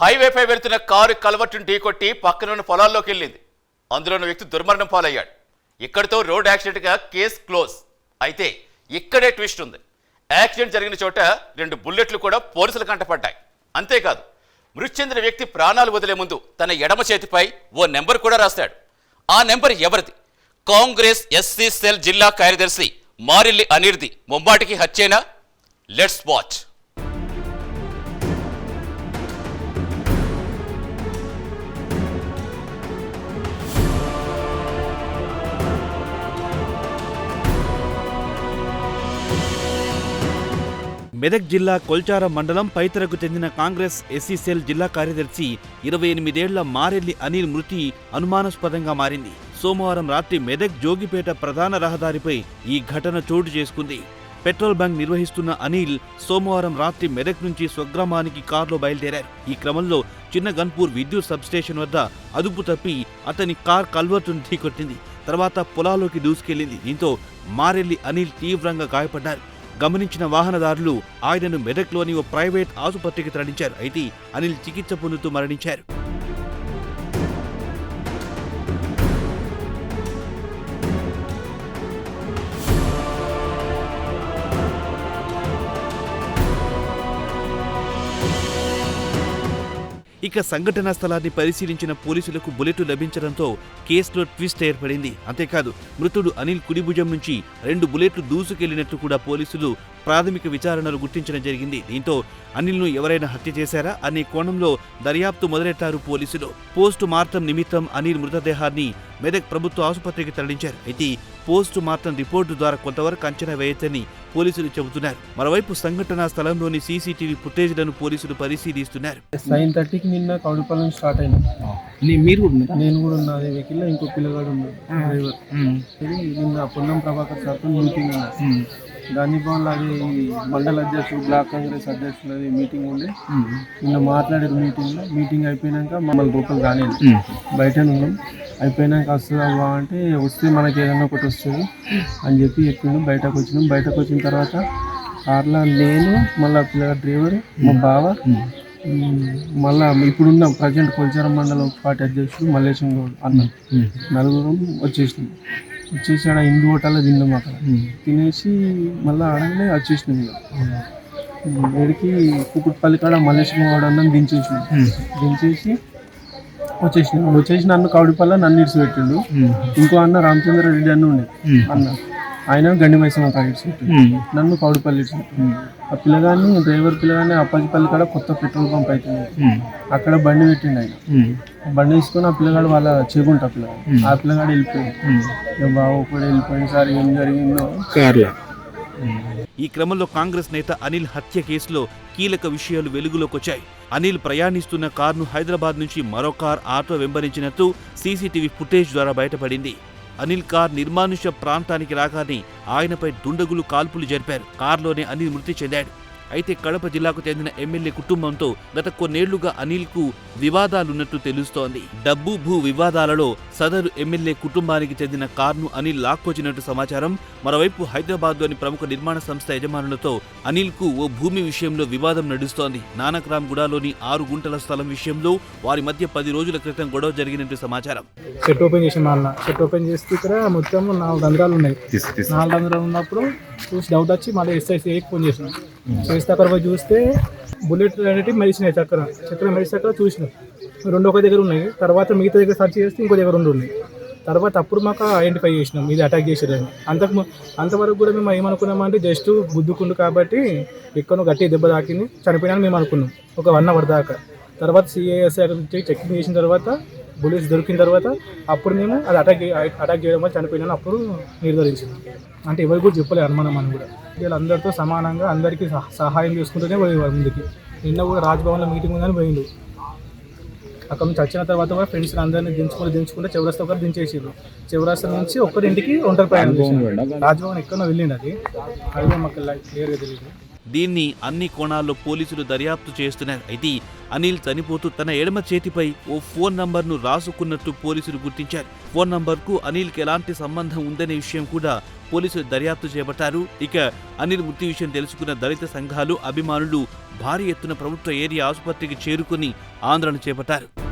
హైవేపై వెళ్తున్న కారు కలవట్టును ఢీకొట్టి పక్కనున్న పొలాల్లోకి వెళ్ళింది. అందులో ఉన్న వ్యక్తి దుర్మరణం పాలయ్యాడు. ఇక్కడితో రోడ్ యాక్సిడెంట్గా కేసు క్లోజ్. అయితే ఇక్కడే ట్విస్ట్ ఉంది. యాక్సిడెంట్ జరిగిన చోట రెండు బుల్లెట్లు కూడా పోలీసుల కంటపడ్డాయి అంతేకాదు మృతి చెందిన వ్యక్తి ప్రాణాలు వదిలే ముందు తన ఎడమ చేతిపై ఓ నెంబర్ కూడా రాశాడు ఆ నెంబర్ ఎవరిది? కాంగ్రెస్ ఎస్సీ సెల్ జిల్లా కార్యదర్శి మారిల్లి అనిర్ది ముంబాటికి హత్యేనా? లెట్స్ వాచ్ మెదక్ జిల్లా కొల్చారం మండలం పైతరకు చెందిన కాంగ్రెస్ ఎస్సీసెల్ జిల్లా కార్యదర్శి ఇరవై ఎనిమిదేళ్ళ మారెల్లి అనిల్ మృతి అనుమానాస్పదంగా మారింది. సోమవారం రాత్రి మెదక్ జోగిపేట ప్రధాన రహదారిపై ఈ ఘటన చోటు చేసుకుంది. పెట్రోల్ బంక్ నిర్వహిస్తున్న అనిల్ సోమవారం రాత్రి మెదక్ నుంచి స్వగ్రామానికి కారులో బయలుదేరారు. ఈ క్రమంలో చిన్న గన్పూర్ విద్యుత్ సబ్స్టేషన్ వద్ద అదుపు తప్పి అతని కార్ కల్వర్టును ఢీకొట్టింది. తర్వాత పొలాల్లోకి దూసుకెళ్ళింది. దీంతో మారెల్లి అనిల్ తీవ్రంగా గాయపడ్డారు. గమనించిన వాహనదారులు ఆయనను మెదక్లోని ఓ ప్రైవేట్ ఆసుపత్రికి తరలించారు. అయితే అనిల్ చికిత్స పొందుతూ మరణించారు. ఇక సంఘటనా స్థలాన్ని పరిశీలించిన పోలీసులకు బుల్లెట్ లభించడంతో కేసులో ట్విస్ట్ ఏర్పడింది. అంతేకాదు మృతుడు అనిల్ కుడిభుజం నుంచి రెండు బుల్లెట్లు దూసుకెళ్ళినట్లు కూడా పోలీసులు ప్రాథమిక విచారణలు గుర్తించడం జరిగింది. దీంతో అనిల్ను ఎవరైనా హత్య చేశారా అనే కోణంలో దర్యాప్తు మొదలెట్టారు పోలీసులు. పోస్టు మార్టం నిమిత్తం అనిల్ మృతదేహాన్ని మెదక్ ప్రభుత్వ ఆసుపత్రికి తరలించారు. అయితే పోస్టు మార్టం రిపోర్టు ద్వారా కొంతవరకు అంచనా వేయొచ్చని పోలీసులు చెబుతున్నారు. మరోవైపు సంఘటనా స్థలంలోని సీసీటీవీ ఫుటేజ్లను పోలీసులు పరిశీలిస్తున్నారు. నైన్ థర్టీకి నిన్న కౌడిపాలెం స్టార్ట్ అయినా మీరు కూడా ఉన్నారా? నేను కూడా ఉన్నా అదే వెహికల్లో ఇంకో పిల్లగాడు ఉన్నాడు డ్రైవర్. ఇది నిన్న పొన్నం ప్రభాకర్ సార్తో మీటింగ్ గాంధీ భవన్లో అది మండల అధ్యక్షుడు బ్లాక్ కాంగ్రెస్ అధ్యక్షుడు అది మీటింగ్ ఉండే. నిన్న మాట్లాడారు మీటింగ్లో మీటింగ్ అయిపోయినాక మమ్మల్ని లోపల రాలేదు బయటనే ఉన్నాం. అయిపోయినాక వస్తుందా అంటే వస్తే మనకి ఏదైనా ఒకటి వస్తుంది అని చెప్పి చెప్పిండు. బయటకు వచ్చినాం. బయటకు వచ్చిన తర్వాత కార్లో నేను మళ్ళీ పిల్లగా డ్రైవర్ మా బావ మళ్ళా ఇప్పుడున్న ప్రజెంట్ కొల్చారం మండలం పార్టీ అధ్యక్షుడు మల్లేశం గౌడ్ అన్న. నలుగురం వచ్చేసినాం. వచ్చేసి ఆడ హిందూ హోటల్లో తిన్నాం అక్కడ. తినేసి మళ్ళీ ఆడనే వచ్చేసినాం ఏడికి కుకుట్పల్లి కాడ మల్లేశం గౌడ్ అన్నం దించేసినాం దించేసి వచ్చేసినాం వచ్చేసి నన్ను కౌడిపల్ల నన్ను ఇడిచి పెట్టిండు ఇంకో అన్న రామచంద్ర రెడ్డి అన్న ఉండే. అన్న. ఆయన గండి మైసమ్మ పెట్టిండు నన్ను పెట్టిండు. ఆ పిల్లగాన్ని డ్రైవర్ పిల్లగాన్ని అప్పాజిపల్లి కాడ కొత్త పెట్రోల్ పంప్ అవుతుంది అక్కడ బండి పెట్టిండు ఆయన. బండి తీసుకొని ఆ పిల్లగాడు వాళ్ళ చేకుంటా పిల్లగాడు. ఆ పిల్లగాడు వెళ్ళిపోయింది బాబు కూడా వెళ్ళిపోయింది. సార్ ఏం జరిగిందో? ఈ క్రమంలో కాంగ్రెస్ నేత అనిల్ హత్య కేసులో కీలక విషయాలు వెలుగులోకి వచ్చాయి. అనిల్ ప్రయాణిస్తున్న కారును హైదరాబాద్ నుంచి మరో కార్ ఆటో వెంబడించినట్టు సీసీటీవీ ఫుటేజ్ ద్వారా బయటపడింది. అనిల్ కార్ నిర్మానుష్య ప్రాంతానికి రాగానే ఆయనపై దుండగులు కాల్పులు జరిపారు. కారులోనే అనిల్ మృతి చెందాడు. అయితే కడప జిల్లాకు చెందిన ఎమ్మెల్యే కుటుంబంతో గత కొన్నేళ్ళుగా అనిల్కు వివాదాలున్నట్టు తెలుస్తోంది. డబ్బు భూ వివాదాలలో సదరు ఎమ్మెల్యే కుటుంబానికి చెందిన కార్ను అనిల్ లాక్కొచ్చినట్టు సమాచారం. మరోవైపు హైదరాబాద్లోని ప్రముఖ నిర్మాణ సంస్థ యజమానులతో అనిల్కు ఓ భూమి విషయంలో వివాదం నడుస్తోంది. నానక్రామ్ గుడాలోని ఆరు గుంటల స్థలం విషయంలో వారి మధ్య పది రోజుల క్రితం గొడవ జరిగినట్టు సమాచారం. షెట్ ఓపెన్ చేసిన అన్న. షెట్ ఓపెన్ చేస్తే ఇక్కడ మొత్తం నాలుగు రంధ్రాలు ఉన్నాయి. నాలుగు రంధ్రాలు ఉన్నప్పుడు చూసి డౌట్ వచ్చి మళ్ళీ ఎస్ఐసిఐకి ఫోన్ చేసిన. చేస్తే అక్కడ పోయి చూస్తే బుల్లెట్ అనేవి మెరిసినాయి చక్కెర. చక్కెర మెరిసి అక్కడ చూసిన. రెండు ఒక దగ్గర ఉన్నాయి. తర్వాత మిగతా దగ్గర సర్చ్ చేస్తే ఇంకో దగ్గర రెండు ఉన్నాయి. తర్వాత అప్పుడు మాకు ఐడెంటిఫై చేసినాం ఇది అటాక్ చేసేదని. అంతకు అంతవరకు కూడా మేము ఏమనుకున్నామంటే జస్ట్ గుద్దుకుండు కాబట్టి ఎక్కడో గట్టి దెబ్బ తాకింది చనిపోయినా మేము అనుకున్నాం. ఒక వన్ అవర్ దాకా. తర్వాత సిఐఎస్ఐ చెక్కింగ్ చేసిన తర్వాత బుల్లెట్స్ దొరికిన తర్వాత అప్పుడు మేము అది అటాక్ అటాక్ చేయడం వల్ల చనిపోయినా అప్పుడు నిర్ధారించింది అంటే ఎవరికి కూడా చెప్పలేదు అనుమానం అని కూడా. వీళ్ళందరితో సమానంగా అందరికీ సహ- సహాయం చేసుకుంటూనే పోయేవారు ముందుకి. నిన్న కూడా రాజ్భవన్లో మీటింగ్ ఉందని పోయిండు. అక్కడ నుంచి వచ్చిన తర్వాత కూడా ఫ్రెండ్స్ అందరినీ దించుకుంటూ దించుకుంటే చివరస్తా ఒకరు దించేసారు చివరస్తా నుంచి ఒక్కరింటికి ఒంటరి ప్రయాణం రాజ్భవన్ ఎక్కడో? వెళ్ళిండు అది. అది మాకు క్లియర్గా తెలియదు. దీన్ని అన్ని కోణాల్లో పోలీసులు దర్యాప్తు చేస్తున్నారు. అయితే అనిల్ చనిపోతూ తన ఎడమ చేతిపై ఓ ఫోన్ నంబర్ను రాసుకున్నట్టు పోలీసులు గుర్తించారు. ఫోన్ నంబర్కు అనిల్కి ఎలాంటి సంబంధం ఉందనే విషయం కూడా పోలీసులు దర్యాప్తు చేపట్టారు. ఇక అనిల్ మృతి విషయం తెలుసుకున్న దళిత సంఘాలు అభిమానులు భారీ ఎత్తున ప్రభుత్వ ఏరియా ఆసుపత్రికి చేరుకుని ఆందోళన చేపట్టారు.